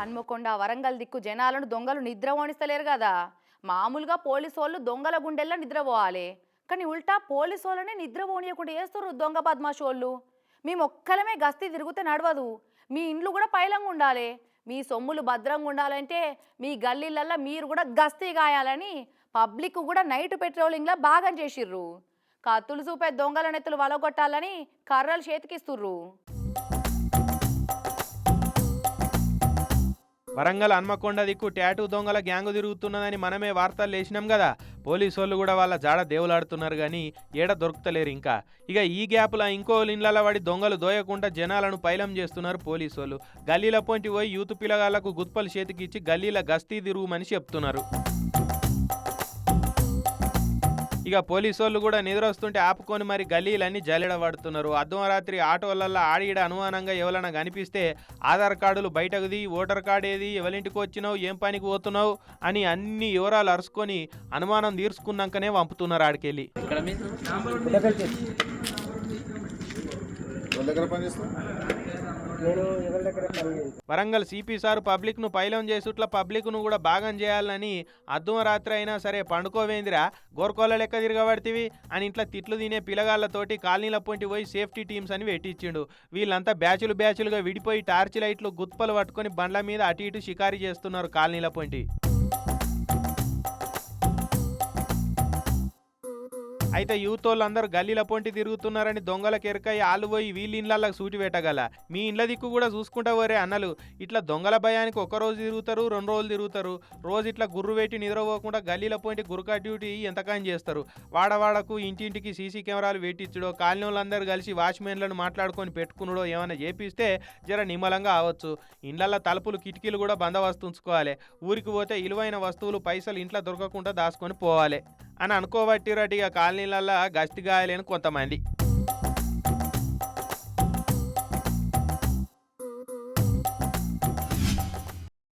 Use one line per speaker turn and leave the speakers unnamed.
హన్మకొండ వరంగల్ దిక్కు జనాలను దొంగలు నిద్రపోనిస్తలేరు కదా. మామూలుగా పోలీసు వాళ్ళు దొంగల గుండెల్లో నిద్రపోవాలి. కానీ ఉల్టా పోలీసు వాళ్ళని నిద్ర పోనీయకుండా చేస్తారు దొంగ బద్మాషి వాళ్ళు మేము ఒక్కలమే గస్తీ తిరిగితే నడవదు. మీ ఇండ్లు కూడా పైలంగా ఉండాలి. మీ సొమ్ములు భద్రంగా ఉండాలంటే మీ గల్లీలల్లో మీరు కూడా గస్తీ గాయాలని పబ్లిక్ కూడా నైట్ పెట్రోలింగ్లో బాగా చేసిర్రు. కత్తులు చూపే దొంగల నెత్తులు వలగొట్టాలని కర్రలు చేతికిస్తుర్రు.
వరంగల్ హన్మకొండ దిక్కు ట్యాటూ దొంగల గ్యాంగు తిరుగుతున్నదని మనమే వార్తలు లేచినాం కదా. పోలీసు వాళ్ళు కూడా వాళ్ళ జాడ దేవులాడుతున్నారు కానీ ఏడ దొరుకుతలేరు ఇంకా. ఇక ఈ గ్యాప్లో ఇంకో ఇళ్ళ పడి దొంగలు దోయకుండా జనాలను పైలం చేస్తున్నారు పోలీసు వాళ్ళు గల్లీల పోయి యూత్ పిల్లగాళ్ళకు గుత్పలు చేతికిచ్చి గల్లీల గస్తీ తిరుగుమని చెప్తున్నారు. ఇక పోలీసు వాళ్ళు కూడా నిద్రొస్తుంటే ఆపుకొని మరి గల్లీలన్నీ జల్లెడబడుతున్నారు అర్ధరాత్రి ఆటోలల్లో ఆడిడ అనుమానంగా ఎవరైనా కనిపిస్తే ఆధార్ కార్డులు బయటకుది ఓటర్ కార్డు ఏది ఎవరింటికి వచ్చినావు ఏం పనికి పోతున్నావు అని అన్ని వివరాలు అరుచుకొని అనుమానం తీర్చుకున్నాకనే పంపుతున్నారు ఆడికెళ్ళి. వరంగల్ సిపి సార్ పబ్లిక్ను పైలం చేసుట్ల పబ్లిక్ను కూడా భాగం చేయాలని అద్దం రాత్రి అయినా సరే పండుకోవేందిరా? గోర్కోల లెక్క తిరగబడితివి అని ఇంట్లో తిట్లు తినే పిల్లగాళ్ళతోటి కాలనీల పొంటి పోయి సేఫ్టీ టీమ్స్ అని పెట్టించిండు వీళ్ళంతా బ్యాచులు బ్యాచులుగా విడిపోయి టార్చ్ లైట్లు గుత్పలు పట్టుకొని బండ్ల మీద అటు ఇటు షికారి చేస్తున్నారు కాలనీల పొంటి. అయితే యూత్ వాళ్ళందరూ గల్లీల పొంటి తిరుగుతున్నారని దొంగలకు ఎరకై ఆలు పోయి వీళ్ళ ఇళ్ళకి సూటి పెట్టగల మీ ఇండ్ల దిక్కు కూడా చూసుకుంటా పోరే అన్నలు. ఇట్లా దొంగల భయానికి ఒక రోజు తిరుగుతారు రెండు రోజులు తిరుగుతారు. రోజు ఇట్లా గుర్రు పెట్టి నిద్రపోకుండా గల్లీల పొంటి గురకా డ్యూటీ ఎంతకాని చేస్తారు? వాడవాడకు ఇంటింటికి సీసీ కెమెరాలు పెట్టించడో కాలనీ వాళ్ళందరూ కలిసి వాచ్మెన్లను మాట్లాడుకొని పెట్టుకున్నాడో ఏమైనా చేపిస్తే జర నిమ్మలంగా అవ్వచ్చు. ఇండ్లల్లో తలుపులు కిటికీలు కూడా బందోబస్తు ఉంచుకోవాలి. ఊరికి పోతే విలువైన వస్తువులు పైసలు ఇంట్లో దొరకకుండా దాచుకొని పోవాలి. అని అనుకోబట్టిరటిగా కాలనీలల్లో గస్తి గాయలేని కొంతమంది.